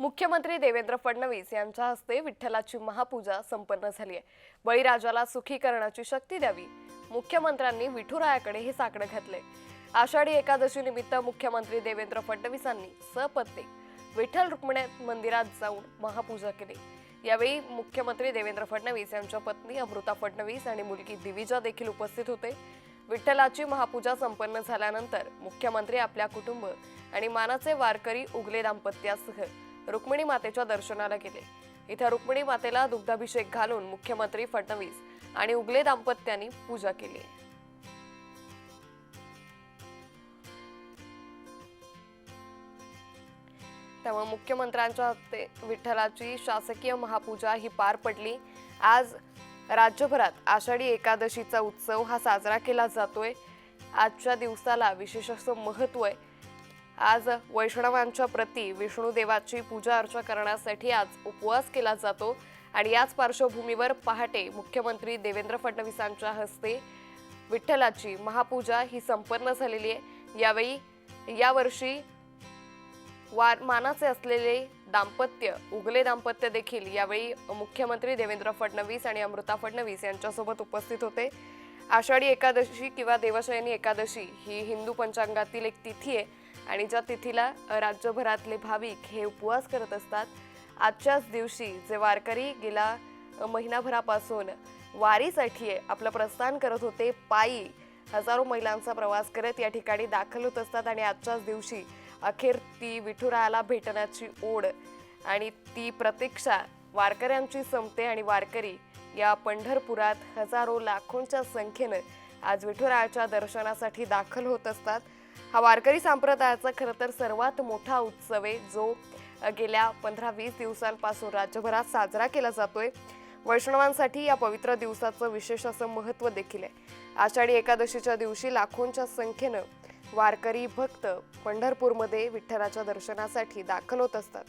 मुख्यमंत्री देवेंद्र फडणवीस यांच्या हस्ते विठ्ठलाची महापूजा संपन्न झाली आहे. बळीराजाला सुखी करण्याची शक्ती द्यावी. मुख्यमंत्र्यांनी विठुरायाकडे हे साकडं घातले. आषाढी एकादशी निमित्त मुख्यमंत्री देवेंद्र फडणवीसांनी सपत्नीक विठ्ठल रुक्मिणी मंदिरात जाऊन महापूजा केली. यावेळी मुख्यमंत्री देवेंद्र फडणवीस यांच्या पत्नी अमृता फडणवीस आणि मुलगी दिविजा देखील उपस्थित होते. विठ्ठलाची महापूजा संपन्न झाल्यानंतर मुख्यमंत्री आपल्या कुटुंब आणि मानाचे वारकरी उगले दाम्पत्यासह रुक्मिणी मातेच्या दर्शनाला गेले. इथं रुक्मिणी मातेला दुग्धाभिषेक घालून मुख्यमंत्री फडणवीस आणि उगले दाम्पत्यांनी पूजा केली. त्यामुळे मुख्यमंत्र्यांच्या हस्ते विठ्ठलाची शासकीय महापूजा ही पार पडली. आज राज्यभरात आषाढी एकादशीचा उत्सव हा साजरा केला जातोय. आजच्या दिवसाला विशेष असं महत्त्व आहे. आज वैष्णवांच्या प्रती विष्णुदेवाची पूजा अर्चा करण्यासाठी आज उपवास केला जातो आणि याच पार्श्वभूमीवर पहाटे मुख्यमंत्री देवेंद्र फडणवीसांच्या हस्ते विठ्ठलाची महापूजा ही संपन्न झालेली आहे. यावेळी यावर्षी वार मानाचे असलेले दाम्पत्य उगले दाम्पत्य देखील यावेळी मुख्यमंत्री देवेंद्र फडणवीस आणि अमृता फडणवीस यांच्यासोबत उपस्थित होते. आषाढी एकादशी किंवा देवशयनी एकादशी ही हिंदू पंचांगातील एक तिथी आहे. आणि ज्या तिथीला राज्यभरातले भाविक हे उपवास करत असतात आजच्याच दिवशी जे वारकरी गेला महिनाभरापासून वारीसाठी आपलं प्रस्थान करत होते पायी हजारो महिलांचा प्रवास करत या ठिकाणी दाखल होत असतात आणि आजच्याच दिवशी अखेर ती विठुरायाला भेटण्याची ओढ आणि ती प्रतीक्षा वारकऱ्यांची संपते आणि वारकरी या पंढरपुरात हजारो लाखोंच्या संख्येनं आज विठुरायाच्या दर्शनासाठी दाखल होत असतात. हा वारकरी संप्रदायाचा खरं तर सर्वात मोठा उत्सव आहे जो गेल्या पंधरा वीस दिवसांपासून राज्यभरात साजरा केला जातोय. वैष्णवांसाठी या पवित्र दिवसाचं विशेष असं महत्त्व देखील आहे. आषाढी एकादशीच्या दिवशी लाखोंच्या संख्येनं वारकरी भक्त पंढरपूरमध्ये विठ्ठलाच्या दर्शनासाठी दाखल होत असतात.